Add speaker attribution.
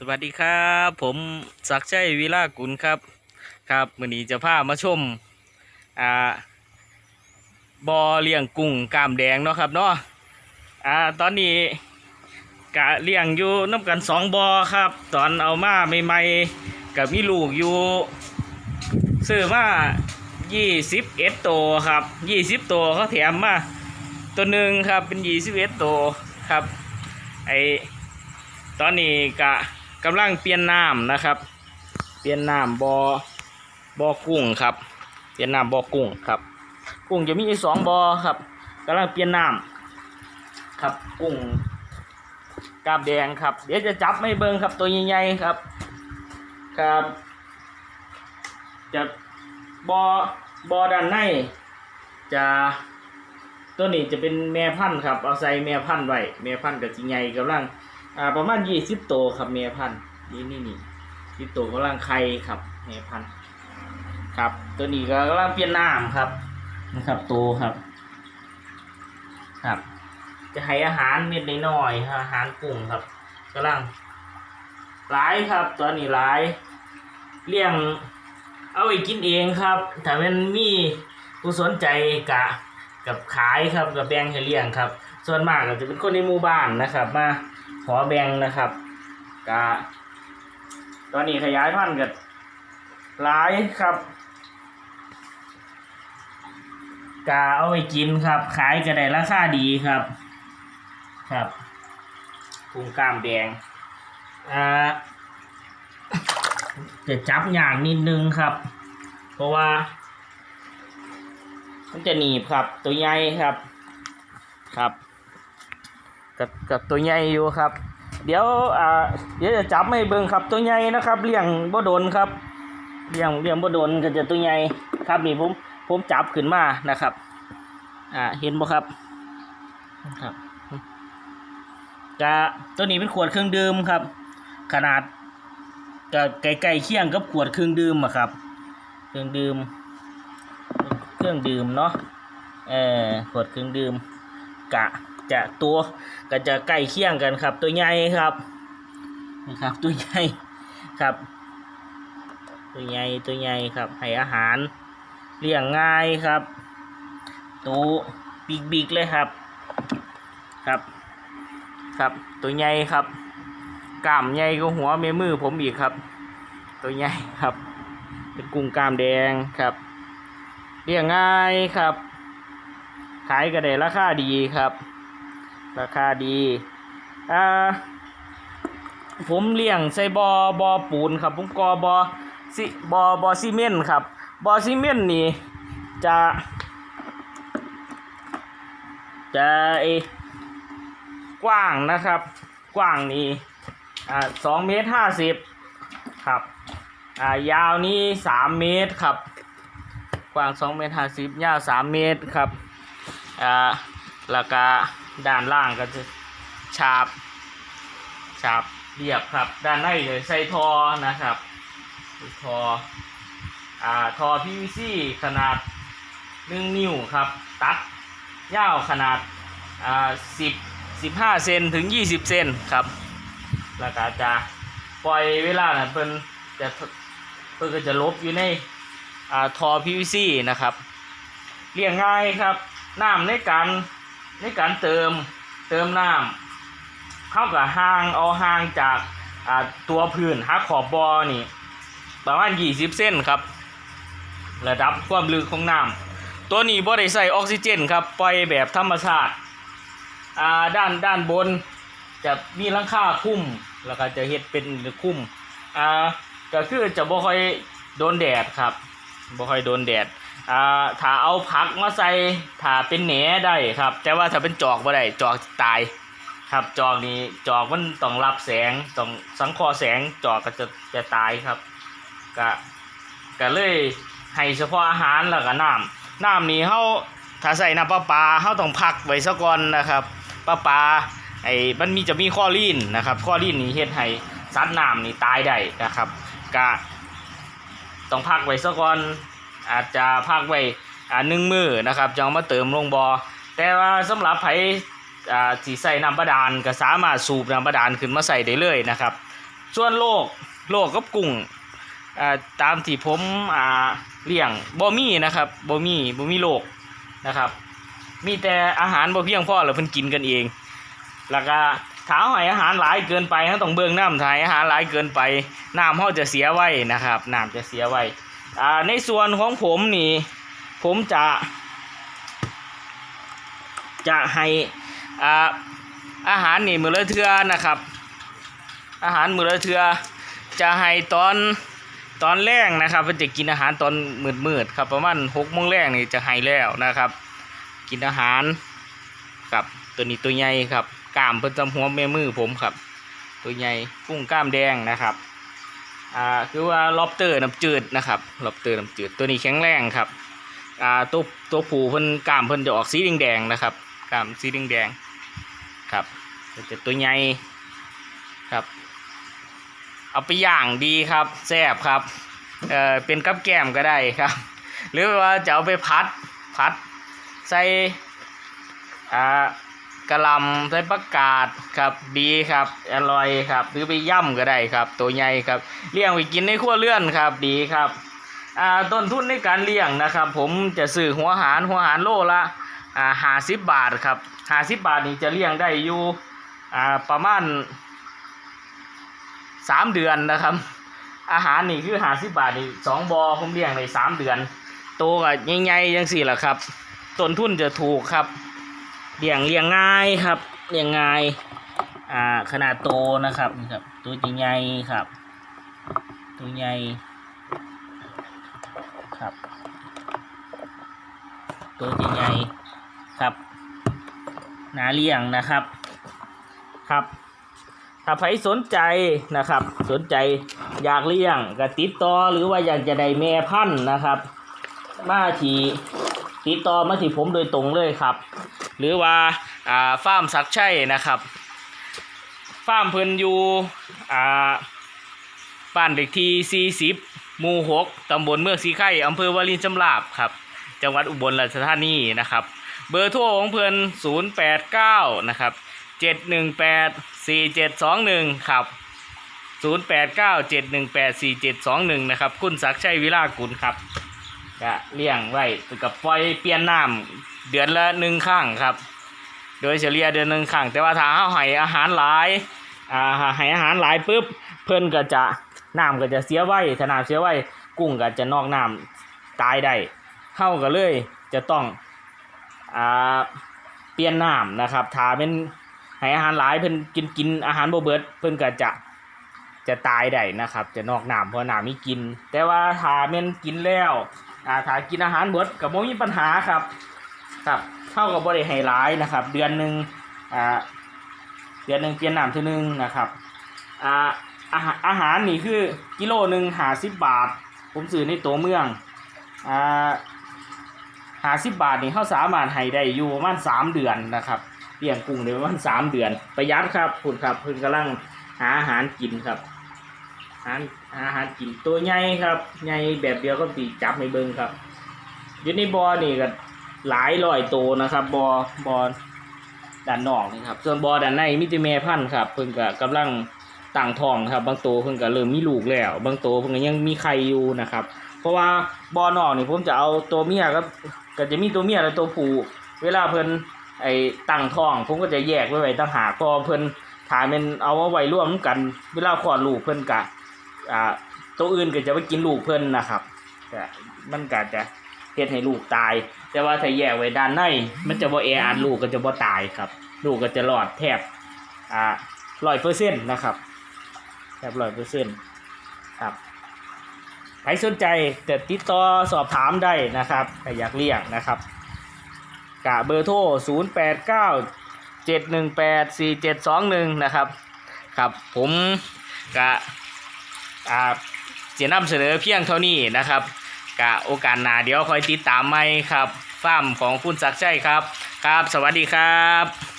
Speaker 1: สวัสดีครับ ผมศักดิ์ชัยวิลากุลครับ ครับมื่อนี้จะพามาชมอ่าบอเลี้ยงกุ้งก้ามแดงเนาะครับเนาะอ่าตอนนี้กะเลี้ยงอยู่น้ำกันสองบอครับ ตอนเอามาใหม่ๆกับมีลูกอยู่ซื้อมายี่สิบเอ็ดตัวครับยี่สิบตัวเขาแถมมาตัวหนึ่งครับเป็นยี่สิบเอ็ดตัวครับไอตอนนี้กะ กำลังเปลี่ยนน้ำนะครับ เปลี่ยนน้ำบอบอกุ้งครับ เปลี่ยนน้ำบอกุ้งครับ กุ้งจะมีสองบอครับกำลังเปลี่ยนน้ำครับกุ้งกาบแดงครับ เดี๋ยวจะจับไม่เบิ้งครับตัวใหญ่ๆครับ ครับจะบอบอด้านในจะตัวนี้จะเป็นแม่พันธุ์ครับ เอาใส่แม่พันธุ์ไว้แม่พันธุ์กับจีใหญ่กำลัง อ่าประมาณยี่สิบตัวครับเมียพันธุ์นี่นี่นี่ที่ตัวกำลังไข่ครับเมียพันธุ์ครับตัวนี้ก็กำลังเปลี่ยนน้ำครับนะครับโตครับ ครับ จะให้อาหารเม็ดน้อยๆอาหารกุ้งครับกำลังหลายครับ ตัวนี้หลายเลี้ยง เอาไปกินเองครับถ้ามันมีผู้สนใจกะกับขายครับกับแบ่งให้เลี้ยงครับ ส่วนมากก็จะเป็นคนในหมู่บ้านนะครับ มา ขอแบงนะครับกะตอนนี้ขยายพันธุ์กันหลายครับกะเอาไปกินครับ ขายก็ได้ราคาดีครับ ครับพุงกล้ามแดงอ่าจะจับอย่างนิดนึงครับ เพราะว่า มันจะหนีบครับ ตัวใหญ่ครับ ครับ กับกับตัวใหญ่อยู่ครับ เดี๋ยวอ่าเดี๋ยวจะจับไม่เบิ่งครับตัวใหญ่นะครับเลี้ยงบ่โดนครับเลี้ยงเลี้ยงบ่โดนก็จะตัวใหญ่ครับนี่ผมผมจับขึ้นมานะครับ อ่าเห็นบ่ครับครับจะตัวนี้เป็นขวดเครื่องดื่มครับ ขนาดก็ใกล้ๆเคียงกับขวดเครื่องดื่มอะครับ เครื่องดื่ม เครื่องดื่มเนาะเออขวดเครื่องดื่มกะ จะตัวก็จะใกล้เคียงกันครับ ตัวใหญ่ครับนี่ครับ ตัวใหญ่ครับ ตัวใหญ่ตัวใหญ่ครับให้อาหารเลี้ยงง่ายครับตัวบิ๊กบิ๊กๆเลยครับครับครับ ตัวใหญ่ครับกล้ามใหญ่ก็หัวเมมือผมอีกครับ ตัวใหญ่ครับ เป็นกุ้งกล้ามแดงครับเลี้ยงง่ายครับ ขายก็ได้ราคาดีครับ ราคาดีอ่าผมเลี้ยงใส่บอบอปูนครับ ผมกอบอซิบอบอซีเมนต์ครับบอซีเมนต์นี่จะจะไอกว้างนะครับ กว้างนี่อ่าสองเมตรห้าสิบครับอ่ายาวนี่สามเมตรครับ กว้าง2เมตร50ยาว3เมตรครับอ่าแล้วก็ ด้านล่างก็จะฉาบฉาบเรียบครับ ด้านในจะใส่ทอนะครับทออ่าทอ PVC ขนาด1นิ้วครับ ตัดยาวขนาดอ่า10 15เซนถึง20เซนครับแล้วก็จะปล่อยเวลาน่ะเพิ่นจะเพิ่นก็จะลบอยู่ในอ่าทอ PVC นะครับเรียงง่ายครับน้ำในการ ในการเติมเติมน้ำเข้ากับห่างเอาห่างจากตัวพื้นหักขอบบอนี่ประมาณ20เส้นครับ ระดับความลึกของน้ำตัวนี้บ่ได้ใส่ออกซิเจนครับปล่อยแบบธรรมชาติาด้านด้านบนจะมีลังค่าคุ้มแล้วก็จะเฮ็ดเป็นคุ้มอ่าก็คือจะบ่ค่อยโดนแดดครับบ่ค่อยโดนแดด อ่าถ้าเอาผักมาใส่ถ้าเป็นแหนได้ครับ แต่ว่าถ้าเป็นจอกบ่ได้จอกตาย ครับจอกนี้จอกมันต้องรับแสงต้องสังเคราะห์แสงจอกก็จะจะตายครับก็ก็เลยให้เฉพาะอาหารแล้วก็น้ำน้ำนี้เฮาถ้าใส่น้ำประปาเฮาต้องพักไว้ซะก่อนนะครับประปลาไอ้มันมีจะมีข้อลีนนะครับ ข้อลีนนี่เฮ็ดให้สัตว์น้ำนี่ตายได้นะครับก็ต้องพักไว้สักก่อน อาจจะพักไว้อ่าหนึ่งมือนะครับจะเอามาเติมลงบอแต่ว่าสำหรับไผอ่าสีใส่น้ำบาดาลก็สามารถสูบน้ำบาดาลขึ้นมาใส่ได้เลยนะครับ ส่วนโลกโลกกับกุ้งอ่าตามที่ผมอ่าเลี้ยงบ่มีนะครับบ่มีบ่มีโลกนะครับมีแต่อาหารบ่เพียงพอแล้วเพิ่นกินกันเอง แล้วก็ถ้าให้อาหารหลายเกินไปเฮาต้องเบิ่งน้ำถ้าให้อาหารหลายเกินไปน้ำเฮาจะเสียไว้นะครับน้ำจะเสียไว้ อ่าในส่วนของผมนี่ผมจะ จะให้อ่าอาหารนี่มือละเทือนะครับ อาหารมือละเทือจะให้ตอนตอนแรกนะครับเพิ่นจะกินอาหารตอนมืดๆครับประมาณ6โมงแรกนี่จะให้แล้วนะครับ กินอาหารกับตัวนี้ตัวใหญ่ครับกล้ามเพิ่นจำหัวแม่มือผมครับ ตัวใหญ่กุ้งกล้ามแดงนะครับ อ่าคือว่าล็อบเตอร์น้ำจืดนะครับล็อบเตอร์น้ำจืดตัวนี้แข็งแรงครับอ่าตัวตัวผูเพิ่นกล้ามเพิ่นจะออกสีแดงๆนะครับกล้ามสีแดงๆครับจะตัวใหญ่ครับ เอาไปย่างดีครับแซ่บครับเอ่อเป็นกับแกมก็ได้ครับ หรือว่าจะเอาไปพัดพัดใส่อ่า กระลำใส่ประกาศครับดีครับอร่อยครับหรือไปย่ำก็ได้ครับ ตัวใหญ่ครับเลี้ยงไปกินในครัวเรือนครับดีครับอ่าต้นทุนในการเลี้ยงนะครับ ผมจะซื้อหัวหารหัวหารโลละอ่าห้าสิบบาทครับห้าสิบบาทนี่จะเลี้ยงได้อยู่อ่าประมาณสามเดือนนะครับ อาหารนี่คือห้าสิบบาทนี่สองบอผมเลี้ยงในสามเดือนโตกับใหญ่ๆยังสี่แหละครับต้นทุนจะถูกครับ เลี้ยงเลี้ยงง่ายครับเลี้ยงง่ายอ่าขนาดโตนะครับนี่ครับ ตัวจใหญ่ครับ ตัวใหญ่ครับ ตัวใหญ่ครับนาเลี้ยงนะครับครับถ้าใครสนใจนะครับ สนใจอยากเลี้ยงก็ติดต่อหรือว่าอยากจะได้แม่พันธุ์นะครับ มาที่ติดต่อมาที่ผมโดยตรงเลยครับ หรือว่าอ่าฟาร์มสักชัยนะครับฟาร์มเพิ่นอยู่อ่าบ้านเด็กที่40หมู่6ตำบลเมืองสีไข่อำเภอวารินชำราบครับ จังหวัดอุบลราชธานีนะครับ เบอร์โทรของเพิ่น089นะครับ718 4721ครับ089 718 4721 นะครับ คุณศักชัยวิลากุลครับ ก็เลี้ยงไว้กับปล่อยเปลี่ยนน้ำเดือนละหนึ่งครั้งครับ โดยเฉลี่ยเดือนหนึ่งครั้งแต่ว่าถ้าเฮาให้อาหารหลายอ่าให้อาหารหลายปุ๊บเพิ่นก็จะน้ำก็จะเสียไว้ถ้าน้ำเสียไว้กุ้งก็จะนอกน้ำตายได้เฮาก็เลยจะต้องอ่าเปลี่ยนน้ำนะครับถ้าเป็นให้อาหารหลายเพิ่นกินกินอาหารบ่เบิดเพิ่นก็จะจะตายได้นะครับ จะนอกน้ำเพราะน้ำมีกิน แต่ว่าถ้าแม่นกินแล้ว อ่าถ้ากินอาหารเบิดกับบ่มีปัญหาครับ ครับเท่ากับบ่ได้ให้ร้ายนะครับ เดือนหนึ่งอ่าเดือนหนึ่งเปลี่ยนน้ำทีนึงนะครับอ่าอาหารอาหารนี่คือกิโลหนึ่งหาสิบบาท ผมซื้อในตัวเมืองอ่าหาสิบบาทนี่เขาสามารถให้ได้อยู่ประมาณสามเดือนนะครับเลี้ยงกุ้งได้ประมาณสามเดือน ประหยัดครับคุณครับเพิ่นกำลังหาอาหารกินครับารอาหารกินตัวใหญ่ครับใหญ่แบบเดียวก็ตีจับในเบิงครับอยู่ในบอนี่ก็หลายร้อยตัวนะครับบอบอด้านนอกนี่ครับส่วนบอด้านในมิติแม่พันธ์ครับ เพิ่งก็กำลังต่างทองครับ บางตัวเพิ่งก็เริ่มมีลูกแล้ว บางตัวเพิ่งก็ยังมีไข่อยู่นะครับ เพราะว่าบอนอกนี่ผมจะเอาตัวเมียครับก็จะมีตัวเมียและตัวผู้เวลาเพิ่นไอ้ตั้งท้องผมก็จะแยกไว้ไว้ต่างหากพอเพิ่นถ้าเป็นเอามาไว้ร่วมกัน เวลาคลอดลูกเพิ่นกะ อ่าตัวอื่นก็จะไปกินลูกเพิ่นนะครับแต่มันก็จะเฮ็ดให้ลูกตาย แต่ว่าถ้าแยกไว้ด้านในมันจะบ่แออัดลูกก็จะบ่ตายครับ ลูกก็จะรอดแทบอ่าร้อยเปอร์เซ็นต์นะครับแทบร้อยเปอร์เซ็นต์ครับใครสนใจแต่ติดต่อสอบถามได้นะครับถ้าอยากเรียกนะครับกะเบอร์โทร 0 8 9 7 1 8 4 7 2 1 นะครับ ครับผมกะ อ่าจะนำเสนอเพียงเท่านี้นะครับกะโอกาสหน้าเดี๋ยวคอยติดตามไหมครับฟาร์มของคุณศักดิ์ชัยครับ ครับ สวัสดีครับ